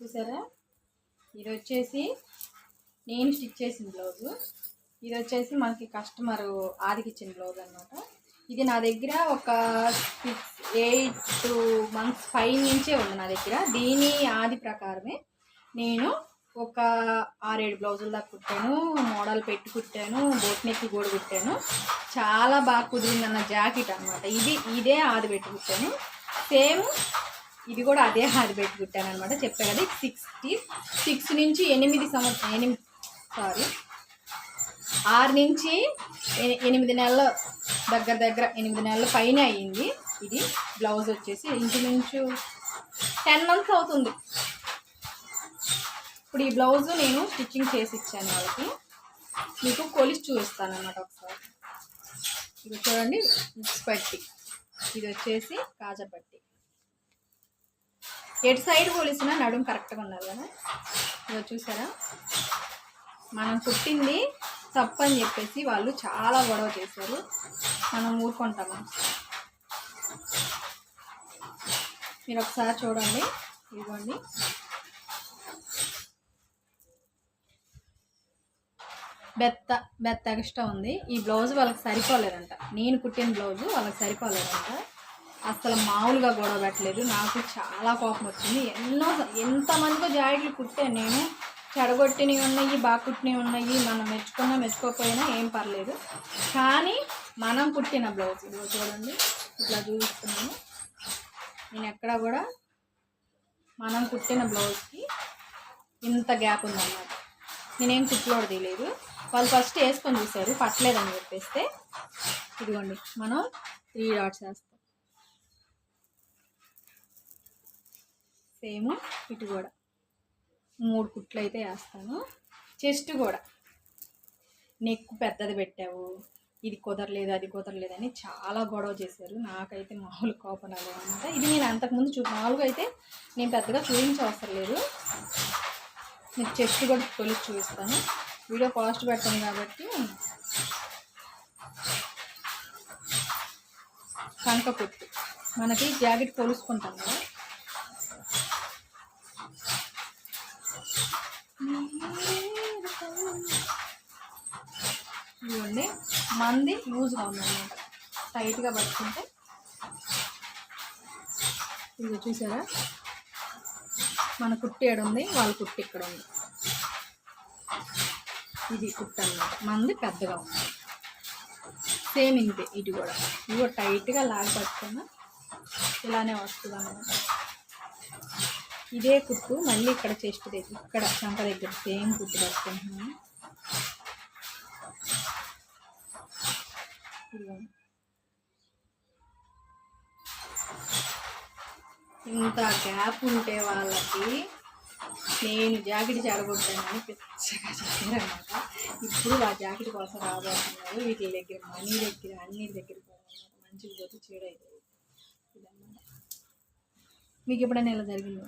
చూసారా? ఇది వచ్చేసి నేను స్టిచ్ చేసిన బ్లౌజు. ఇది వచ్చేసి మనకి కస్టమర్ ఆదికి ఇచ్చిన బ్లౌజ్ అనమాట ఇది నా దగ్గర ఒక సిక్స్ ఎయిట్ మంత్స్ ఫైవ్ నుంచే ఉంది నా దగ్గర. దీని ఆది ప్రకారమే నేను ఒక ఆరేడు బ్లౌజులు దాకా కుట్టాను మోడల్ పెట్టి కుట్టాను బోట్ నెక్ కూడా కుట్టాను. చాలా బాగా కుదిరిందన్న జాకెట్ అనమాట ఇది ఇదే ఆది పెట్టి కుట్టాను. సేమ్ ఇది కూడా అదే హార్ పెట్టి కుట్టాను అనమాట చెప్పా కదా సిక్స్టీ సిక్స్ నుంచి ఎనిమిది సంవత్సరం ఎనిమిది సారీ ఆరు నుంచి ఎనిమిది నెలల దగ్గర దగ్గర ఎనిమిది నెలల పైన అయ్యింది ఇది. బ్లౌజ్ వచ్చేసి ఇంచుమించు టెన్ మంత్స్ అవుతుంది. ఇప్పుడు ఈ బ్లౌజ్ నేను స్టిచ్చింగ్ చేసి ఇచ్చాను వాళ్ళకి మీకు కొలిసి చూపిస్తాను అన్నమాట ఒకసారి. ఇది చూడండి మిక్స్ పట్టి ఇది వచ్చేసి కాజా పట్టి. ఎటు సైడ్ పోలిసినా నడుం కరెక్ట్గా ఉండాలి కదా? ఇదో చూసారా? మనం కుట్టింది తప్పు అని చెప్పేసి వాళ్ళు చాలా గొడవ చేశారు. మనం ఊరుకుంటాము? మీరు ఒకసారి చూడండి. ఇదిగోండి. బెత్త బెత్త ఎక్స్ట్రా ఉంది. ఈ బ్లౌజ్ వాళ్ళకి సరిపోలేదంట. నేను కుట్టిన బ్లౌజ్ వాళ్ళకి సరిపోలేదంట. అసలు మామూలుగా గొడవ పెట్టలేదు. నాకు చాలా కోపం వచ్చింది. ఎన్నో ఎంతమందికో జాకెట్లు కుట్టాను నేను. చెడగొట్టినవి ఉన్నాయి బాగా కుట్టినవి ఉన్నాయి. మనం మెచ్చుకున్నా మెచ్చుకోకపోయినా ఏం పర్లేదు. కానీ మనం కుట్టిన బ్లౌజ్ ఇదిగో చూడండి. ఇట్లా చూపిస్తున్నాను. నేను ఎక్కడ కూడా మనం కుట్టిన బ్లౌజ్కి ఇంత గ్యాప్ ఉందన్నమాట. నేనేం కుట్లోడు తీయలేదు వాళ్ళు ఫస్ట్ వేసుకొని చూశారు. పట్టలేదని చెప్పేస్తే ఇదిగోండి మనం త్రీ డాట్స్ వేస్తాం. సేమ్ ఇటు కూడా. మూడు కుట్లు అయితే వేస్తాను. చెస్ట్ కూడా. నెక్ పెద్దది పెట్టావు. ఇది కుదరలేదు అది కుదరలేదు అని చాలా గొడవ చేశారు. నాకైతే మామూలు కోపం అనమాట ఇది నేను అంతకుముందు చూ మామూలుగా అయితే నేను పెద్దగా చూపించవసరం లేదు. మీకు చెస్ట్ కూడా తొలిచి చూపిస్తాను. వీడియో కాస్ట్ పెట్టాను కాబట్టి. కంక కుట్టు మనకి జాకెట్ కొలుసుకుంటాం కదా. ఇవ్వండి మంది లూజ్గా ఉందన్నమాట టైట్గా పట్టుకుంటే. ఇది చూసారా? మన కుట్టి ఏడు ఉంది? వాళ్ళ కుట్టి ఇక్కడ ఉంది. ఇది కుట్ట అన్నమాట. మంది పెద్దగా ఉంది సేమ్ ఇంతే ఇది కూడా. ఇది కూడా టైట్గా లాగి పట్టుకున్నా ఇలానే వస్తుంది అన్నమాట ఇదే కుట్టు మళ్ళీ ఇక్కడ చెస్ట్ దగ్గర ఇక్కడ చంక దగ్గర సేమ్ కుట్టు పట్టుకుంటున్నాను ఇంత గ్యాప్ ఉంటే వాళ్ళకి నేను జాకెట్ చెడగొట్టానని పెద్దగా చెప్పారనమాట ఇప్పుడు ఆ జాకెట్ కోసం రాబోతున్నారు. వీటి దగ్గర మనీ దగ్గర అన్ని దగ్గర కూడా మంచిగా పోతే చెడు అవుతుంది మీకు ఎప్పుడైనా ఇలా జరిగింది?